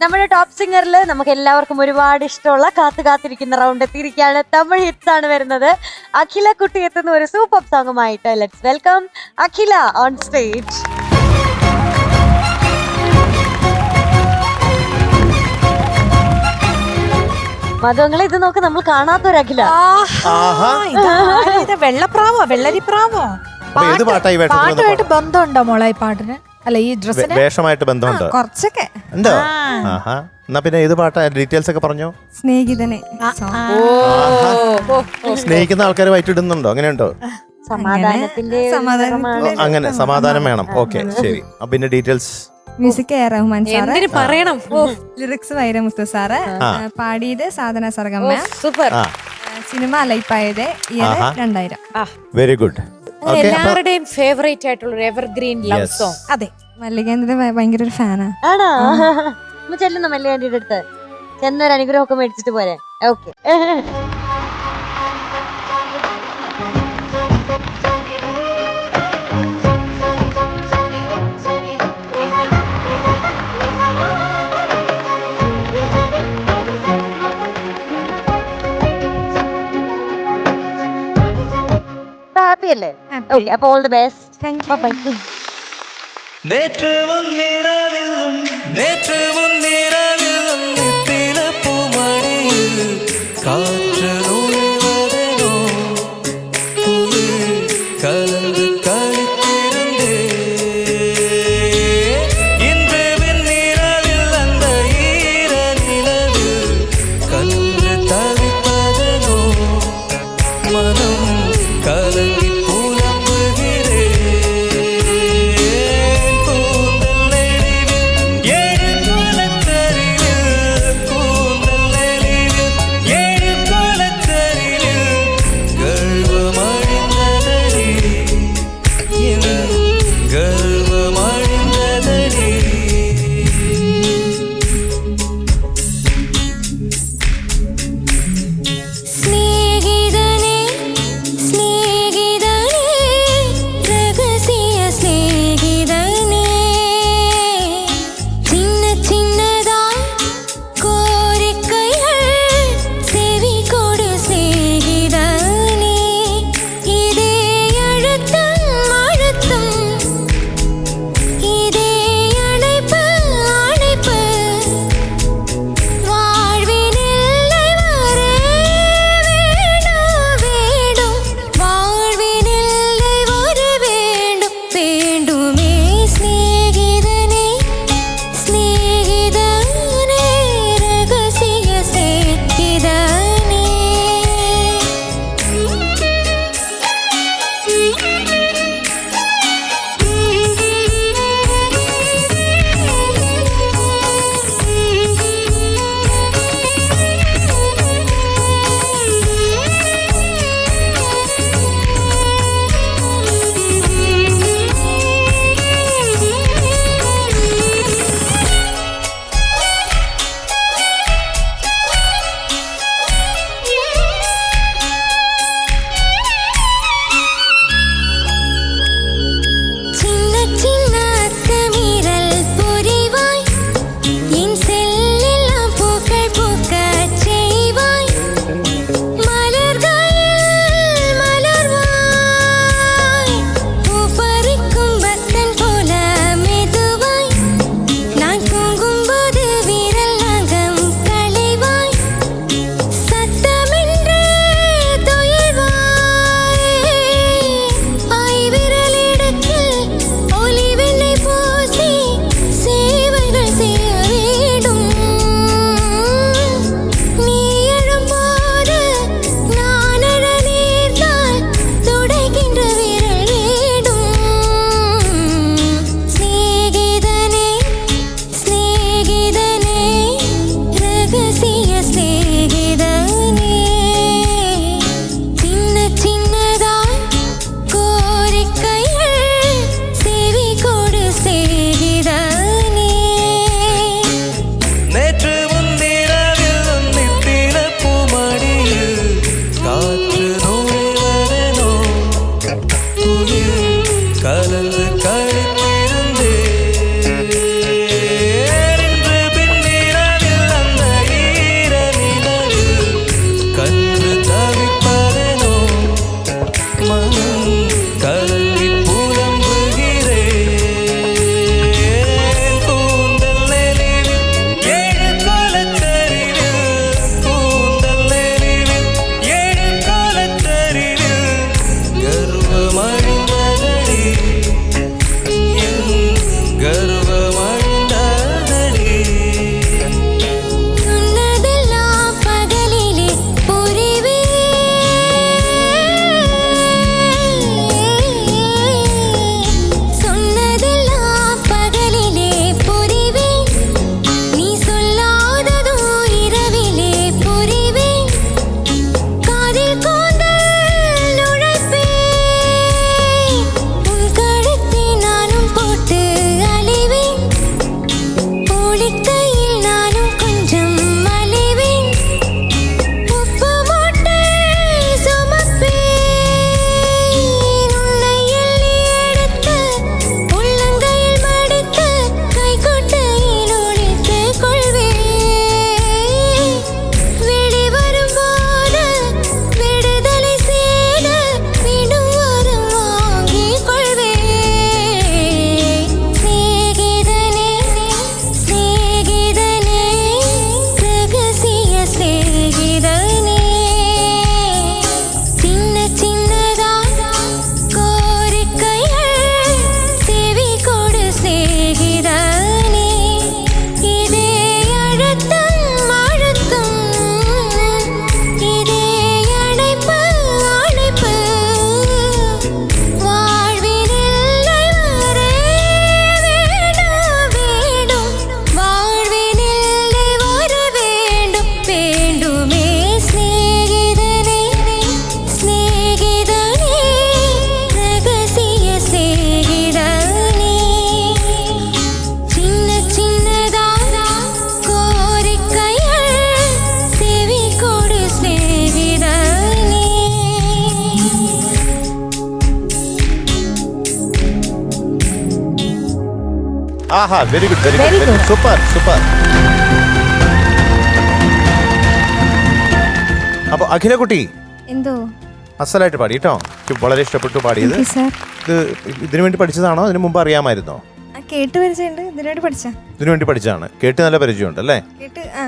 നമ്മുടെ ടോപ്പ് സിംഗറിൽ നമുക്ക് എല്ലാവർക്കും ഒരുപാട് ഇഷ്ടമുള്ള കാത്തു കാത്തിരിക്കുന്ന റൗണ്ട് എത്തിയിരിക്കുകയാണ്. തമിഴ് ഹിറ്റ്സ് ആണ് വരുന്നത്. അഖില കുട്ടി എത്തുന്ന ഒരു super സോങ്ങുമായിട്ട് let's welcome Akhila on stage മധുങ്ങളെ ഇത് നോക്ക് നമ്മൾ കാണാത്തൊരു അഖില. ആഹാ, ഇതാരാ ഇത്? വെള്ളപ്രാവോ വെള്ളരിപ്രാവോ? പാട്ടുമായിട്ട് ബന്ധമുണ്ടോ മോളെ ഈ പാട്ടിന്? അല്ല ഈ ഡ്രസ്സ് ഡ്രസ്സിന് വേഷമായിട്ട് ബന്ധമുണ്ട്. കുറച്ചൊക്കെ. ഉണ്ടോ ആഹാ. എന്നാ പിന്നെ ഏത് പാട്ടാ ഡീറ്റെയിൽസ് ഒക്കെ പറഞ്ഞോ? സ്നേഹിതനെ. സ്നേഹിക്കുന്ന ആൾക്കാർ വയറ്റിടുന്നുണ്ടോ അങ്ങനെയുണ്ടോ? സമാധാനത്തിന്റെ അങ്ങനെ സമാധാനം. വേണം. ഓക്കെ ശരി. അപ്പൊ പിന്നെ details music A Rahman sir. പറയണം? ഓ ലിറിക്സ് വൈരമുത്തു സാറ്. പാടിയത് സാധന സർഗമ്മ. സൂപ്പർ. സിനിമ ലൈപ്പായത് ഇയർ. രണ്ടായിരം. വെരി ഗുഡ് എല്ലാവരുടെയും ഫേവറേറ്റ് ആയിട്ടുള്ള ഒരു എവർഗ്രീൻ ലവ്. സോങ് അതെ മല്ലികേന്ദ്ര ഭയങ്കര ഒരു ഫാനാ ആണോ? നമ്മ ചെല്ലുന്ന മല്ലികാന്തിയുടെ അടുത്ത്? ചെന്നൊരു അനുഗ്രഹമൊക്കെ മേടിച്ചിട്ട് പോരെ. ഓക്കെ ശരിയല്ലേ അപ്പൊ ഓൾ ദി ബെസ്റ്റ് നേറ്റവും നേറ്റവും ആഹാ very good very Very good good. Super super അപ്പൊ അഖില കുട്ടി എന്തോ? അസലായിട്ട് പാടി കേട്ടോ. എനിക്ക് വളരെ ഇഷ്ടപ്പെട്ടു പാടിയത്. സാർ ഇത് ഇതിനു വേണ്ടി പഠിച്ചതാണോ? അതിനു മുമ്പ് അറിയാമായിരുന്നോ? ആ കേട്ട് പരിചയമുണ്ട്. ഇതിനോട് പഠിച്ച. ഇതിനു വേണ്ടി പഠിച്ചതാണ്. കേട്ട് നല്ല പരിചയമുണ്ട് അല്ലേ? കേട്ട് ആ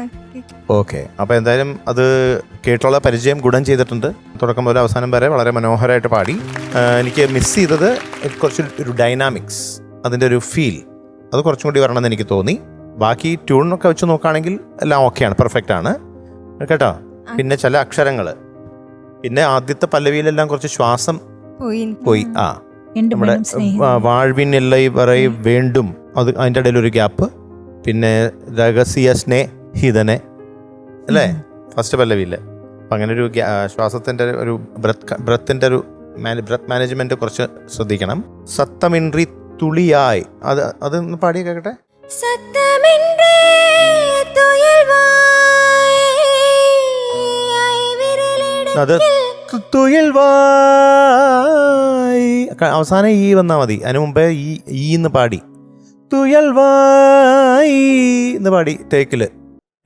ഓക്കെ. അപ്പോൾ എന്തായാലും അത് കേട്ടുള്ള പരിചയം ഗുണം ചെയ്തിട്ടുണ്ട്. തുടക്കം മുതൽ അവസാനം വരെ വളരെ മനോഹരമായിട്ട് പാടി. ആ, എനിക്ക് മിസ് ചെയ്തത് കുറച്ച് ഒരു ഡൈനാമിക്സ് അതിന്റെ ഒരു ഫീൽ അത് കുറച്ചും കൂടി വരണമെന്ന് എനിക്ക് തോന്നി. ബാക്കി ട്യൂണൊക്കെ വെച്ച് നോക്കുകയാണെങ്കിൽ എല്ലാം ഓക്കെയാണ് പെർഫെക്റ്റ് ആണ്. കേട്ടോ? പിന്നെ ചില അക്ഷരങ്ങൾ പിന്നെ ആദ്യത്തെ പല്ലവിയിലെല്ലാം കുറച്ച് ശ്വാസം പോയി ആ. നമ്മുടെ വാഴവിൻ എല്ലൈ വറൈ വേണ്ടും അത് അതിന്റെ ഇടയിൽ ഒരു ഗ്യാപ്പ് പിന്നെ രഹസ്യ സ്നേഹിതനെ അല്ലേ? ഫസ്റ്റ് പല്ലവിയില്ലേ അപ്പം അങ്ങനെ ഒരു ശ്വാസത്തിന്റെ ഒരു ബ്രത്ത് ബ്രത്തിന്റെ ഒരു ബ്രത്ത് മാനേജ്മെന്റ് കുറച്ച് ശ്രദ്ധിക്കണം. സത്തമിൻറി തുളിയായി. അത് അതൊന്ന് പാടി കേക്കട്ടെ? സത്തമെന്റെ അത് തുയൽവായ്. അവസാനം ഈ വന്നാൽ മതി. അതിന് മുമ്പേ ഈ ഈ എന്ന് പാടി. തുയൽവായ് എന്ന് പാടി തേക്കിൽ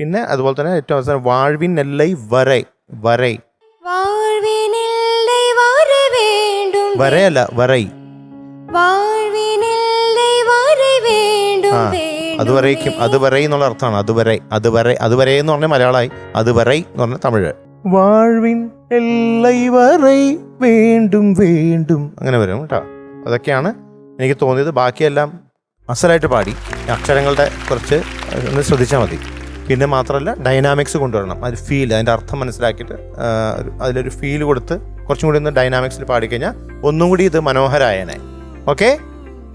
പിന്നെ അതുപോലെ തന്നെ ഏറ്റവും അവസാനം വാഴ്വിൻ നെല്ലൈ വരെ. വരെ വരയല്ല വരൈ. അതുവരേക്കും അതുവരെ എന്നുള്ള അർത്ഥമാണ്. അതുവരെ അതുവരെ അതുവരെ എന്ന് പറഞ്ഞാൽ മലയാളമായി. അതുവരെ എന്ന് പറഞ്ഞാൽ തമിഴ്. വാഴ്വിൻ എല്ലൈ വരെ വേണ്ടും വേണ്ടും. അങ്ങനെ വരും കേട്ടോ. അതൊക്കെയാണ് എനിക്ക് തോന്നിയത്. ബാക്കിയെല്ലാം അസലായിട്ട് പാടി. അക്ഷരങ്ങളുടെ കുറച്ച് ഒന്ന് ശ്രദ്ധിച്ചാൽ മതി. പിന്നെ മാത്രമല്ല ഡൈനാമിക്സ് കൊണ്ടുവരണം. അത് ഫീൽ അതിന്റെ അർത്ഥം മനസ്സിലാക്കിയിട്ട് അതിലൊരു ഫീൽ കൊടുത്ത് കുറച്ചും കൂടി ഒന്ന് ഡൈനാമിക്സിൽ പാടിക്കഴിഞ്ഞാൽ ഒന്നും കൂടി ഇത് മനോഹരായനെ. ഓക്കേ?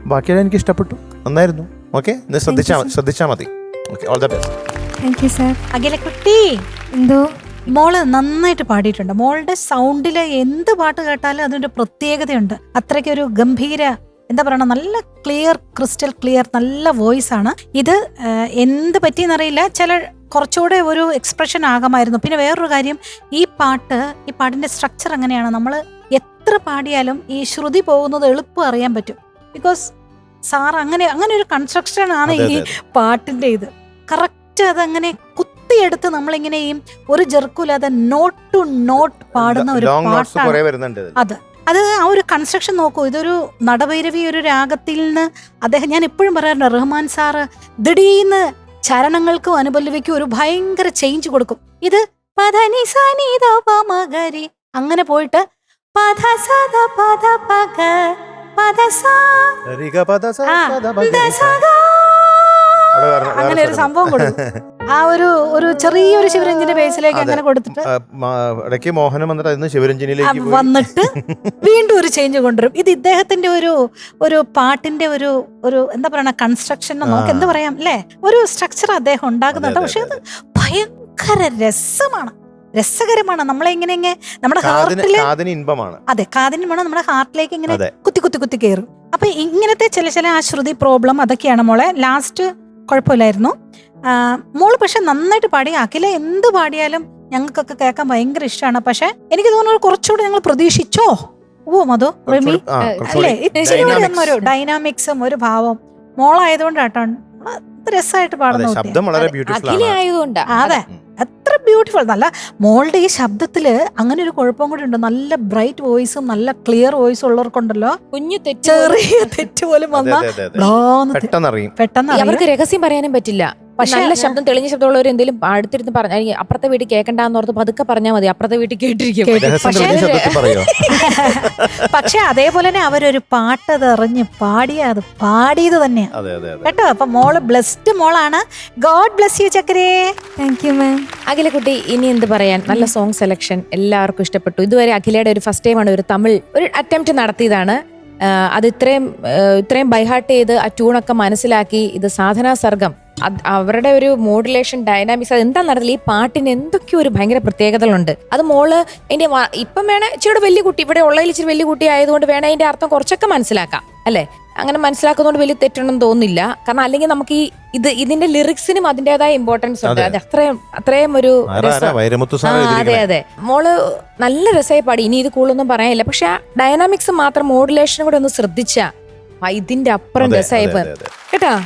ബാക്കിയെല്ലാം എനിക്ക് ഇഷ്ടപ്പെട്ടു. നന്നായിരുന്നു. ഓക്കെ ശ്രദ്ധിച്ചാൽ മതി ശ്രദ്ധിച്ചാൽ മതി. Okay all the best thank you sir അഖിലക്കുട്ടി എന്തോ? മോൾ നന്നായിട്ട് പാടിയിട്ടുണ്ട്. മോളുടെ സൗണ്ടിൽ എന്ത് പാട്ട് കേട്ടാലും അതിനൊരു പ്രത്യേകതയുണ്ട്. അത്രയ്ക്ക് ഒരു ഗംഭീര എന്താ പറയണ നല്ല ക്ലിയർ ക്രിസ്റ്റൽ ക്ലിയർ നല്ല വോയിസ് ആണ്. ഇത് എന്ത് പറ്റിയെന്നറിയില്ല ചില കുറച്ചുകൂടെ ഒരു എക്സ്പ്രഷൻ ആകാമായിരുന്നു. പിന്നെ വേറൊരു കാര്യം ഈ പാട്ട് ഈ പാട്ടിന്റെ സ്ട്രക്ചർ എങ്ങനെയാണ്? നമ്മൾ എത്ര പാടിയാലും ഈ ശ്രുതി പോകുന്നത് എളുപ്പം അറിയാൻ പറ്റും. ബിക്കോസ് സാർ അങ്ങനെ അങ്ങനെ ഒരു കൺസ്ട്രക്ഷൻ ആണ് ഈ പാട്ടിന്റെ പാട്ടിന്റെ ഇത്. കറക്റ്റ് അതങ്ങനെ കുത്തിയെടുത്ത് നമ്മളിങ്ങനെ ഈ ഒരു ജെർക്കൂലാതെ നോട്ട് ടു നോട്ട് പാടുന്ന ഒരു പാട്ടാണ്. അത്. അത് ആ ഒരു കൺസ്ട്രക്ഷൻ നോക്കൂ. ഇതൊരു നടഭൈരവി ഒരു രാഗത്തിൽ നിന്ന് അദ്ദേഹം ഞാൻ എപ്പോഴും പറയാറുണ്ട് റഹ്മാൻ സാറ് ദിടീന്ന് ചരണങ്ങൾക്കും അനുപല്ലവിക്കും ഒരു ഭയങ്കര ചേഞ്ച് കൊടുക്കും. ഇത് അങ്ങനെ പോയിട്ട് പധ സദ പധ പഗ അങ്ങനെ ഒരു സംഭവം കൊടുക്കും ആ ഒരു ഒരു ചെറിയൊരു ശിവരഞ്ജിന്റെ ബേസിലേക്ക് അങ്ങനെ കൊടുത്തിട്ട് ഇടയ്ക്ക് മോഹനം വന്നിട്ട് അതിന് ആ, വന്നിട്ട് വീണ്ടും ഒരു ചേഞ്ച് കൊണ്ടുവരും. ഇത് ഇദ്ദേഹത്തിന്റെ ഒരു ഒരു പാട്ടിന്റെ ഒരു ഒരു എന്താ പറയണ കൺസ്ട്രക്ഷൻ നമുക്ക് എന്ത് പറയാം? അല്ലേ? ഒരു സ്ട്രക്ചർ അദ്ദേഹം ഉണ്ടാക്കുന്നുണ്ട്. പക്ഷെ അത്. ഭയങ്കര രസമാണ്. രസകരമാണ്. നമ്മളെ ഇങ്ങനെ ഇങ്ങനെ നമ്മുടെ ഹാർട്ടിൽ കാതിന് ഇൻപമാണ് അതെ കാതിന് വേണം നമ്മുടെ ഹാർട്ടിലേക്ക് ഇങ്ങനെ. കുത്തി കുത്തി കുത്തി കയറും അപ്പൊ ഇങ്ങനത്തെ ചില ചില ആ ശ്രുതി പ്രോബ്ലം അതൊക്കെയാണ് മോളെ. ലാസ്റ്റ് കുഴപ്പമില്ലായിരുന്നു. മോൾ പക്ഷെ നന്നായിട്ട് പാടി. അഖില എന്ത് പാടിയാലും ഞങ്ങൾക്കൊക്കെ കേൾക്കാൻ ഭയങ്കര ഇഷ്ടമാണ്. പക്ഷെ എനിക്ക് തോന്നുന്നു കുറച്ചുകൂടെ ഞങ്ങൾ പ്രതീക്ഷിച്ചോ? ഓ മധു റിമി. അല്ലേ? ഇച്ചിരി കൂടി ഒരു ഡൈനാമിക്സും ഒരു ഭാവം. മോളായതുകൊണ്ടാട്ടോ. അത് രസമായിട്ട് പാടുന്നു ശബ്ദം വളരെ ബ്യൂട്ടിഫുൾ അതെ. എത്ര ബ്യൂട്ടിഫുൾ നല്ല മോളുടെ ഈ ശബ്ദത്തിൽ അങ്ങനെ ഒരു കുഴപ്പം കൂടി ഉണ്ട്. നല്ല ബ്രൈറ്റ് വോയിസും നല്ല ക്ലിയർ വോയിസും ഉള്ളവർക്കുണ്ടല്ലോ കുഞ്ഞു തെറ്റ് ചെറിയ തെറ്റ് പോലും വന്നാൽ വന്ന പെട്ടെന്ന് അറിയും പെട്ടെന്ന് അറിയും. അവർക്ക് രഹസ്യം പറയാനും പറ്റില്ല. പക്ഷേ നല്ല ശബ്ദം തെളിഞ്ഞ ശബ്ദമുള്ളവർ എന്തെങ്കിലും അടുത്തിരുന്ന് പറഞ്ഞ അപ്പുറത്തെ വീട്ടിൽ കേൾക്കണ്ടെന്ന് ഓർത്ത് പതുക്കെ പറഞ്ഞാൽ മതി. അപ്പുറത്തെ വീട്ടിൽ കേട്ടിരിക്കും. പക്ഷേ- പക്ഷെ അതേപോലെ തന്നെ അവരൊരു പാട്ട് തെറിഞ്ഞ് പാടിയ അത് പാടിയത് തന്നെയാ. അതെ അതെ അതെ. കേട്ടോ? അപ്പൊ മോൾ ബ്ലസ്ഡ് മോളാണ്. ഗോഡ് ബ്ലസ് യു ചക്കരേ. താങ്ക് യു മാം അഖിലക്കുട്ടി ഇനി എന്ത് പറയാൻ? നല്ല സോങ് സെലക്ഷൻ എല്ലാവർക്കും ഇഷ്ടപ്പെട്ടു. ഇതുവരെ അഖിലയുടെ ഒരു ഫസ്റ്റ് ടൈമാണ് ഒരു തമിഴ് ഒരു അറ്റംപ്റ്റ് നടത്തിയതാണ്. അത് ഇത്രയും ഇത്രയും ബൈഹാർട്ട് ചെയ്ത് ആ ട്യൂണൊക്കെ മനസ്സിലാക്കി. ഇത് സാധനാ സർഗം. അവരുടെ ഒരു മോഡുലേഷൻ ഡൈനാമിക്സ് അത് എന്താ നടത്തില്ല ഈ പാട്ടിന് എന്തൊക്കെയോ ഒരു ഭയങ്കര പ്രത്യേകതകളുണ്ട്. അത് മോൾ അതിന്റെ വ- ഇപ്പം വേണേ ഇച്ചിരി വലിയ കുട്ടി ഇവിടെ ഉള്ളതിൽ ഇച്ചിരി വലിയ കുട്ടി ആയതുകൊണ്ട് വേണേ അതിന്റെ അർത്ഥം കുറച്ചൊക്കെ മനസ്സിലാക്കാം അല്ലേ? അങ്ങനെ മനസ്സിലാക്കുന്നതുകൊണ്ട് വലിയ തെറ്റൊന്നും തോന്നുന്നില്ല. കാരണം അല്ലെങ്കിൽ നമുക്ക് ഈ ഇത് ഇതിന്റെ ലിറിക്സിനും അതിന്റേതായ ഇമ്പോർട്ടൻസ് ഉണ്ട്. അതെ. അത് അത്രയും അത്രയും ഒരു അതെ അതെ. മോൾ നല്ല രസമായി പാടി. ഇനി ഇത് കൂടുതലൊന്നും പറയാനില്ല. പക്ഷെ ആ ഡൈനാമിക്സ് മാത്രം മോഡുലേഷനും കൂടെ ഒന്ന് ശ്രദ്ധിച്ച ഇതിന്റെ അപ്പുറം രസമായി. കേട്ടാ?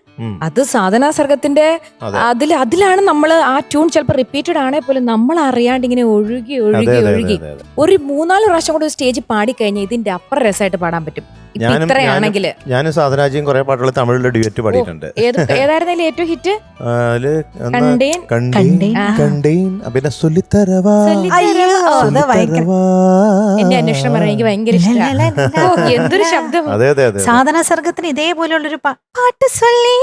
അത് സാധനാ സർഗത്തിന്റെ അതിൽ അതിലാണ് നമ്മൾ ആ ട്യൂൺ ചിലപ്പോൾ റിപ്പീറ്റഡ് ആണേ പോലും നമ്മൾ അറിയാണ്ട് ഇങ്ങനെ ഒഴുകി ഒഴുകി ഒഴുകി. ഒരു മൂന്നാൽ പ്രാവശ്യം കൂടെ സ്റ്റേജ് പാടിക്കഴിഞ്ഞാൽ ഇതിന്റെ അപ്പുറം രസമായിട്ട് പാടാൻ പറ്റും. ഞാനും- ഇത്രയാണെങ്കിൽ ഞാനും സാധനാജിയും കുറെ പാട്ടുകൾ തമിഴിലെ ഡ്യുവറ്റ് പാടിയിട്ടുണ്ട്. ഏത് ഏറ്റവും ഹിറ്റ്? ആ, അതിൽ എന്നാ, കണ്ടേൻ. കണ്ടേൻ കണ്ടേൻ. കണ്ടേൻ. പിന്നെ സൊല്ലിത്തരവാ അയ്യോ അത് ഭയങ്കര സൊല്ലിത്തരവാ. എന്റെ അന്വേഷണം പറയാൻ എനിക്ക് ഭയങ്കര എന്തൊരു ശബ്ദം. അതെ അതെ അതെ സാധന സർഗത്തിന് ഇതേപോലെയുള്ളൊരു പാട്ട് സൊല്ലി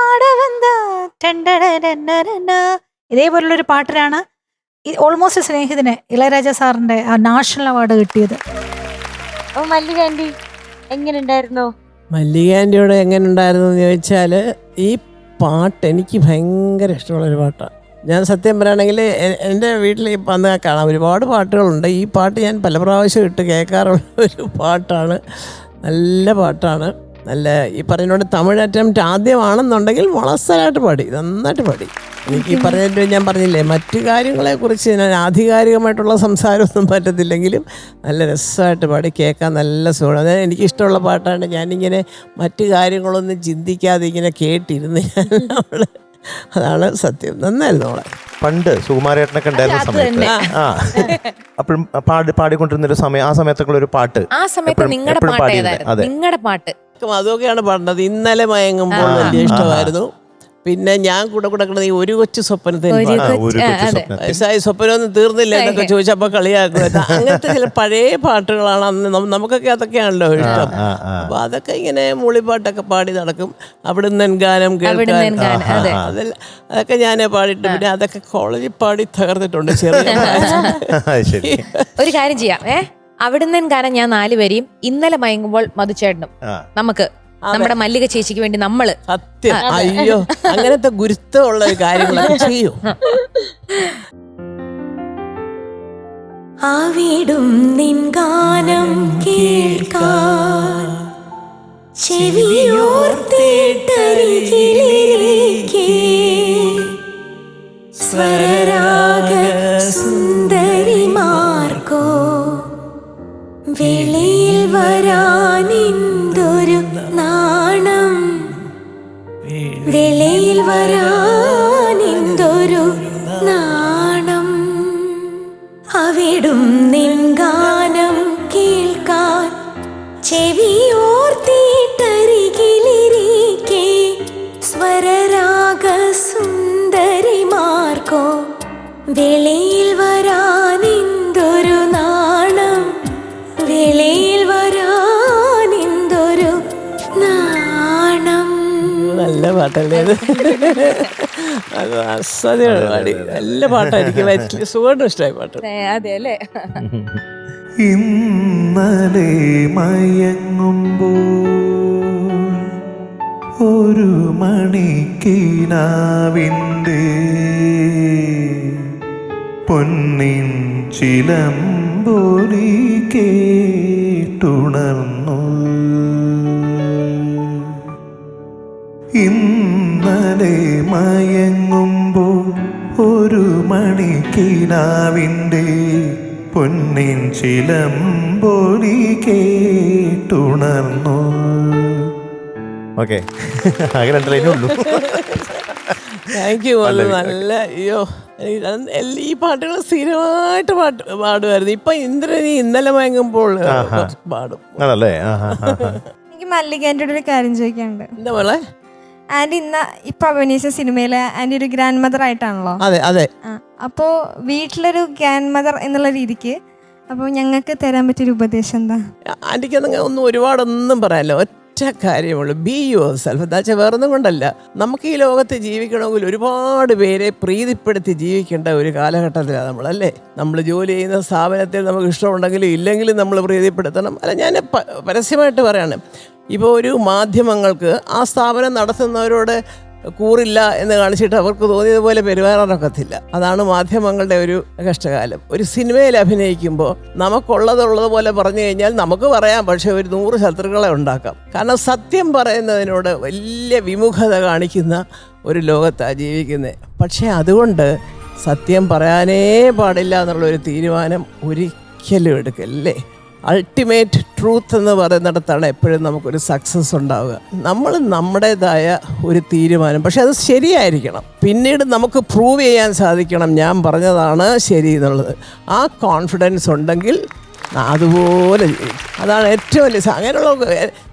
ഇതേപോലുള്ള ഒരു പാട്ടിലാണ് ഇതേപോലുള്ളൊരു പാട്ടിനാണ് ഓൾമോസ്റ്റ് സ്നേഹിതന് ഇളയരാജ സാറിന്റെ ആ നാഷണൽ അവാർഡ് കിട്ടിയത്. ഓ മല്ലിക ആന്റി എങ്ങനെ ഉണ്ടായിരുന്നു എങ്ങനെ ഉണ്ടായിരുന്നു എന്ന് ചോദിച്ചാൽ ഈ പാട്ട് എനിക്ക് ഭയങ്കര ഇഷ്ടമുള്ള ഒരു പാട്ടാണ് ഞാൻ സത്യം പറയുകയാണെങ്കിൽ എന്റെ വീട്ടിൽ ഈ അന്ന് കാണാം. ഒരുപാട് പാട്ടുകളുണ്ട്. ഈ പാട്ട് ഞാൻ പല പ്രാവശ്യം ഇട്ട് കേൾക്കാറുള്ള ഒരു പാട്ടാണ്. നല്ല പാട്ടാണ്. നല്ല ഈ പറഞ്ഞോണ്ട് തമിഴ് അറ്റംപ്റ്റ് ആദ്യമാണെന്നുണ്ടെങ്കിൽ വളസലായിട്ട് പാടി നന്നായിട്ട് പാടി. എനിക്ക് ഈ പറഞ്ഞിട്ട് ഞാൻ പറഞ്ഞില്ലേ മറ്റു കാര്യങ്ങളെക്കുറിച്ച് ഞാൻ ആധികാരികമായിട്ടുള്ള സംസാരമൊന്നും പറ്റത്തില്ലെങ്കിലും നല്ല രസമായിട്ട് പാടി കേൾക്കാൻ നല്ല സുഖമാണ്. അതായത് എനിക്കിഷ്ടമുള്ള പാട്ടാണ് ഞാനിങ്ങനെ മറ്റു കാര്യങ്ങളൊന്നും ചിന്തിക്കാതെ ഇങ്ങനെ കേട്ടിരുന്നു ഞാൻ അവൾ അതാണ് സത്യം. നന്നായിരുന്നു അവളെ. പണ്ട് സുകുമാരേട്ടനൊക്കെ ഉണ്ടായിരുന്ന സമയത്ത്. ആ അപ്പോഴും പാടി പാടിക്കൊണ്ടിരുന്ന ഒരു സമയം ആ സമയത്തൊക്കെ ഒരു പാട്ട് ആ സമയത്ത് നിങ്ങളുടെ പാട്ട് അതെ. നിങ്ങളുടെ പാട്ട്. അതൊക്കെയാണ് പാടുന്നത് ഇന്നലെ മയങ്ങുമ്പോൾ. വലിയ ഇഷ്ടമായിരുന്നു. പിന്നെ ഞാൻ കൂടെ കൂടെ കിടന്ന് ഈ ഒരു കൊച്ചു സ്വപ്നത്തിൽ വയസ്സായി സ്വപ്നമൊന്നും തീർന്നില്ല എന്നൊക്കെ ചോദിച്ചപ്പോൾ കളിയാക്കുമായിരുന്നു അങ്ങനത്തെ ചില പഴയ പാട്ടുകളാണ് അന്ന് നമുക്കൊക്കെ അതൊക്കെയാണല്ലോ ഇഷ്ടം. അപ്പൊ അതൊക്കെ ഇങ്ങനെ മൂളിപ്പാട്ടൊക്കെ പാടി നടക്കും. അവിടുന്ന് ഗാനം കേൾക്കാൻ. അതെല്ലാം അതൊക്കെ ഞാൻ പാടിയിട്ട് പിന്നെ അതൊക്കെ കോളേജിൽ പാടി തകർത്തിട്ടുണ്ട് ചെറിയ ഒരു കാര്യം ചെയ്യാം ഏ? അവിടുന്ന് കാരണം ഞാൻ നാലുപേരെയും ഇന്നലെ മയങ്ങുമ്പോൾ മധുചേട്ടനും. നമുക്ക് നമ്മുടെ മല്ലിക ചേച്ചിക്ക് വേണ്ടി നമ്മൾ. സത്യം. അയ്യോ അങ്ങനത്തെ ഗുരുത്വമുള്ള ഒരു കാര്യങ്ങളൊക്കെ ചെയ്യൂ. ആവിടും നിൻ ഗാനം കേൾക്കാൻ ചെവിയോർത്തിട്ടരികിലിരിക്കെ. സ്വരരാഗ സുന്ദരിമാർക്കോ നല്ല പാട്ടല്ലേ അത് അത് അസാധ്യമാണ് പാടി. നല്ല പാട്ടായിരിക്കും. സുഖം സുഖമായിട്ടും ഇഷ്ടമായി പാട്ട്. അതെ അല്ലേ? ഇന്നലെ മയങ്ങുമ്പോൾ ഒരു മണിക്കിനാവിന്റെ പൊന്നിൻ ചിലമ്പൊലി കേട്ടുണർന്നു. ഇന്നലെ മയങ്ങുമ്പോൾ ഒരു മണിക്കിനാവിന്റെ പൊന്നിൻ ചിലമ്പൊലി കേട്ടുണർന്നു. ഓക്കെ. അങ്ങനെ രണ്ട് ഉള്ളൂ. താങ്ക് യു നല്ല അയ്യോ. ഈ പാട്ടുകൾ സ്ഥിരമായിട്ട് പാട്ട് പാടുമായിരുന്നു. ഇപ്പൊ ഇന്ദ്രനി ഇന്നലെ മയങ്ങുമ്പോൾ പാടും. ആണല്ലേ. എനിക്ക് മല്ലികേന്റെ ഒരു കാര്യം ചോദിക്കാനുണ്ട്. എന്താ മോളെ? ആന്റി ഇന്ന് ഇപ്പൊ അഭിനയിച്ച സിനിമയിലെ ആന്റി ഒരു ഗ്രാൻഡ് മദർ ആയിട്ടാണല്ലോ. അതെ അതെ. അപ്പോ വീട്ടിലൊരു ഗ്രാൻഡ് മദർ എന്നുള്ള രീതിക്ക് അപ്പോൾ ഞങ്ങൾക്ക് തരാൻ പറ്റിയൊരു ഉപദേശം എന്താ? ആന്റിക്ക് അങ്ങനെ ഒന്നും ഒരുപാടൊന്നും പറയാനില്ല. ഒറ്റ കാര്യമുള്ളൂ ബി യുവർ സെൽഫ് എന്താ വെച്ചാൽ വേറൊന്നും കൊണ്ടല്ല. നമുക്ക് ഈ ലോകത്ത് ജീവിക്കണമെങ്കിൽ ഒരുപാട് പേരെ പ്രീതിപ്പെടുത്തി ജീവിക്കേണ്ട ഒരു കാലഘട്ടത്തിലാണ് നമ്മൾ അല്ലേ നമ്മൾ ജോലി ചെയ്യുന്ന സ്ഥാപനത്തിൽ നമുക്ക് ഇഷ്ടമുണ്ടെങ്കിലും ഇല്ലെങ്കിലും നമ്മൾ പ്രീതിപ്പെടുത്തണം. അല്ല ഞാൻ പരസ്യമായിട്ട് പറയാണ്. ഇപ്പോൾ ഒരു മാധ്യമങ്ങൾക്ക് ആ സ്ഥാപനം നടത്തുന്നവരോട് കൂറില്ല എന്ന് കാണിച്ചിട്ട് അവർക്ക് തോന്നിയതുപോലെ പെരുമാറാനൊക്കത്തില്ല. അതാണ് മാധ്യമങ്ങളുടെ ഒരു കഷ്ടകാലം. ഒരു സിനിമയിൽ അഭിനയിക്കുമ്പോൾ നമുക്കുള്ളതുള്ളത് പോലെ പറഞ്ഞു കഴിഞ്ഞാൽ നമുക്ക് പറയാം പക്ഷേ ഒരു നൂറ് ശത്രുക്കളെ ഉണ്ടാക്കാം. കാരണം സത്യം പറയുന്നതിനോട് വലിയ വിമുഖത കാണിക്കുന്ന ഒരു ലോകത്താണ് ജീവിക്കുന്നത് പക്ഷേ അതുകൊണ്ട് സത്യം പറയാനേ പാടില്ല എന്നുള്ള ഒരു തീരുമാനം ഒരിക്കലും എടുക്കല്ലേ? അൾട്ടിമേറ്റ് ട്രൂത്ത് എന്ന് പറയുന്നിടത്താണ് എപ്പോഴും നമുക്കൊരു സക്സസ് ഉണ്ടാവുക. നമ്മൾ നമ്മുടേതായ ഒരു തീരുമാനം. പക്ഷെ അത് ശരിയായിരിക്കണം. പിന്നീട് നമുക്ക് പ്രൂവ് ചെയ്യാൻ സാധിക്കണം. ഞാൻ പറഞ്ഞതാണ് ശരി എന്നുള്ളത് ആ കോൺഫിഡൻസ് ഉണ്ടെങ്കിൽ അതുപോലെ അതാണ് ഏറ്റവും വലിയ അങ്ങനെയുള്ള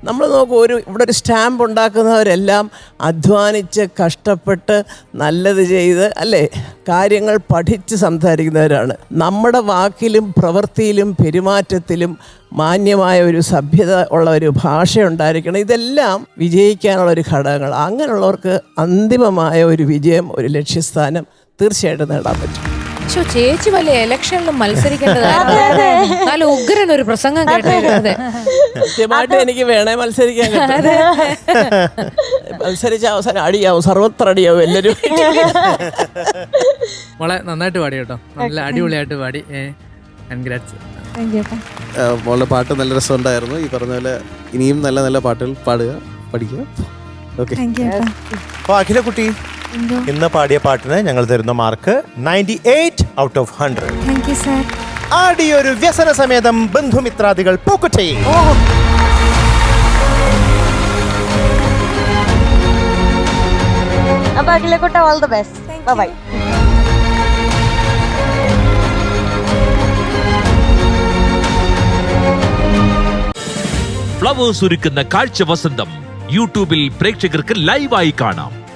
നമ്മൾ നോക്കും ഒരു ഇവിടെ ഒരു സ്റ്റാമ്പ് ഉണ്ടാക്കുന്നവരെല്ലാം അധ്വാനിച്ച് കഷ്ടപ്പെട്ട് നല്ലത് ചെയ്ത് അല്ലേ? കാര്യങ്ങൾ പഠിച്ച് സംസാരിക്കുന്നവരാണ്. നമ്മുടെ വാക്കിലും പ്രവൃത്തിയിലും പെരുമാറ്റത്തിലും മാന്യമായ ഒരു സഭ്യത ഉള്ള ഒരു ഭാഷ ഉണ്ടായിരിക്കണം. ഇതെല്ലാം വിജയിക്കാനുള്ള ഒരു ഘടകങ്ങൾ അങ്ങനെയുള്ളവർക്ക് അന്തിമമായ ഒരു വിജയം ഒരു ലക്ഷ്യസ്ഥാനം തീർച്ചയായിട്ടും നേടാൻ പറ്റും. ശോ, ചേച്ചി വല്ല ഇലക്ഷനിലും മത്സരിക്കേണ്ടതായിരുന്നു. നല്ല ഉഗ്രൻ ഒരു പ്രസംഗം കേട്ടത് കൃത്യമായിട്ട് എനിക്ക് വേണേ മത്സരിക്കാൻ കേട്ടോ. മത്സരിച്ച അവസാനം അടിയാവും സർവത്ര അടിയാവും എല്ലാരും മോളെ നന്നായിട്ട് പാടി കേട്ടോ. നല്ല അടിപൊളിയായിട്ട് പാടി. കൺഗ്രാറ്റ്സ് മോളുടെ പാട്ട് നല്ല രസമുണ്ടായിരുന്നു. ഈ പറഞ്ഞ പോലെ ഇനിയും നല്ല നല്ല പാട്ടുകൾ പാടുക പഠിക്കുക. ഓക്കെ അപ്പൊ അഖില കുട്ടി ഇന്ന് പാടിയ പാട്ടിന് ഞങ്ങൾ തരുന്ന mark ninety eight out of hundred. Thank you sir ആടിയൊരു വ്യസന സമേതം ബന്ധുമിത്രാദികൾ പോക്കട്ടെ. അപ്പൊ അഖിലക്കുട്ട all the best by Flowers ഒരുക്കുന്ന കാഴ്ച വസന്തം യൂട്യൂബിൽ പ്രേക്ഷകർക്ക് ലൈവായി കാണാം.